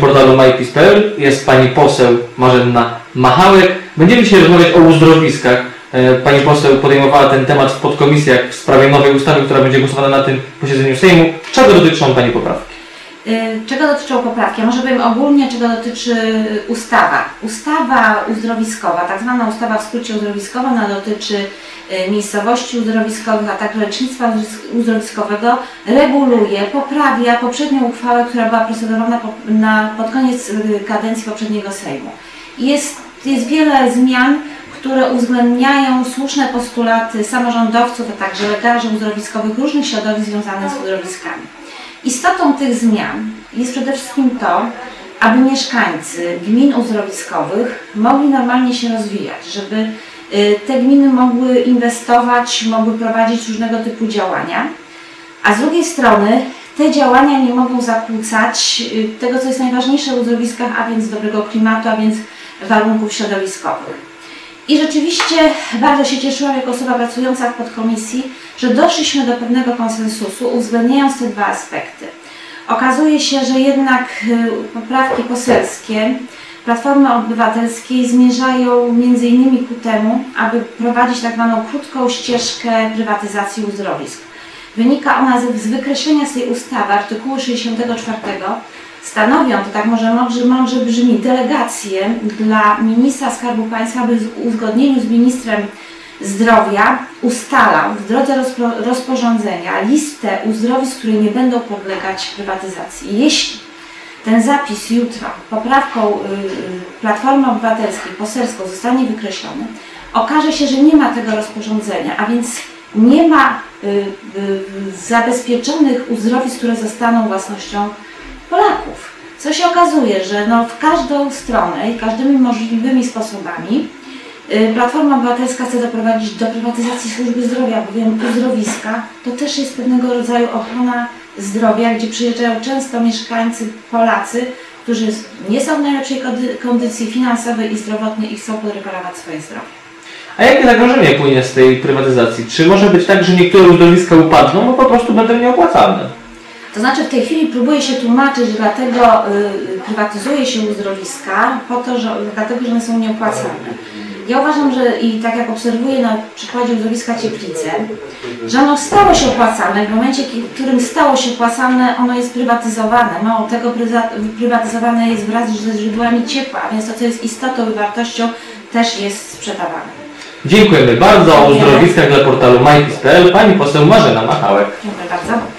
portalu mypis.pl jest pani poseł Marzenna Machałek. Będziemy dzisiaj rozmawiać o uzdrowiskach. E, Pani poseł podejmowała ten temat w podkomisjach w sprawie nowej ustawy, która będzie głosowana na tym posiedzeniu Sejmu. Czego dotyczą Pani poprawki? Y, Czego dotyczą poprawki? Może powiem ogólnie, czego dotyczy ustawa. Ustawa uzdrowiskowa, tak zwana ustawa w skrócie uzdrowiskowa, ona dotyczy y, miejscowości uzdrowiskowych, a także lecznictwa uzdrowisk- uzdrowiskowego, reguluje, poprawia poprzednią uchwałę, która była procedowana na, pod koniec y, kadencji poprzedniego Sejmu. Jest, jest wiele zmian, które uwzględniają słuszne postulaty samorządowców, a także lekarzy uzdrowiskowych różnych środowisk związanych z uzdrowiskami. Istotą tych zmian jest przede wszystkim to, aby mieszkańcy gmin uzdrowiskowych mogli normalnie się rozwijać, żeby y, te gminy mogły inwestować, mogły prowadzić różnego typu działania, a z drugiej strony te działania nie mogą zakłócać y, tego, co jest najważniejsze w uzdrowiskach, a więc dobrego klimatu, a więc warunków środowiskowych. I rzeczywiście bardzo się cieszyłam jako osoba pracująca w podkomisji, że doszliśmy do pewnego konsensusu, uwzględniając te dwa aspekty. Okazuje się, że jednak y, poprawki poselskie Platformy Obywatelskiej zmierzają innymi ku temu, aby prowadzić tak zwaną krótką ścieżkę prywatyzacji uzdrowisk. Wynika ona z, wykreślenia z tej ustawy artykułu 64 stanowią, to tak może mądrze, mądrze brzmi, delegację dla ministra Skarbu Państwa, aby w uzgodnieniu z ministrem zdrowia ustalał w drodze rozpo, rozporządzenia listę uzdrowisk, które nie będą podlegać prywatyzacji. Jeśli ten zapis jutro poprawką y, y, Platformy Obywatelskiej poselską zostanie wykreślony, okaże się, że nie ma tego rozporządzenia, a więc nie ma y, y, zabezpieczonych uzdrowisk, które zostaną własnością Polaków. Co się okazuje, że no w każdą stronę i każdymi możliwymi sposobami y, Platforma Obywatelska chce doprowadzić do prywatyzacji służby zdrowia, bowiem uzdrowiska to też jest pewnego rodzaju ochrona zdrowia, gdzie przyjeżdżają często mieszkańcy Polacy, którzy nie są w najlepszej kondy- kondycji finansowej i zdrowotnej i chcą podreperować swoje zdrowie. A jakie zagrożenie płynie z tej prywatyzacji? Czy może być tak, że niektóre uzdrowiska upadną, bo po prostu będą nieopłacalne? To znaczy w tej chwili próbuje się tłumaczyć, że dlatego y, prywatyzuje się uzdrowiska, po to, że, dlatego, że one są nieopłacalne. Ja uważam, że i tak jak obserwuję na przykładzie uzdrowiska Cieplice, że ono stało się opłacalne. W momencie, w którym stało się opłacalne, ono jest prywatyzowane. Mało tego, prywatyzowane jest wraz ze źródłami ciepła, więc to, co jest istotą i wartością, też jest sprzedawane. Dziękujemy bardzo. O uzdrowiskach dla portalu mypis.pl pani poseł Marzena Machałek. Dziękuję bardzo.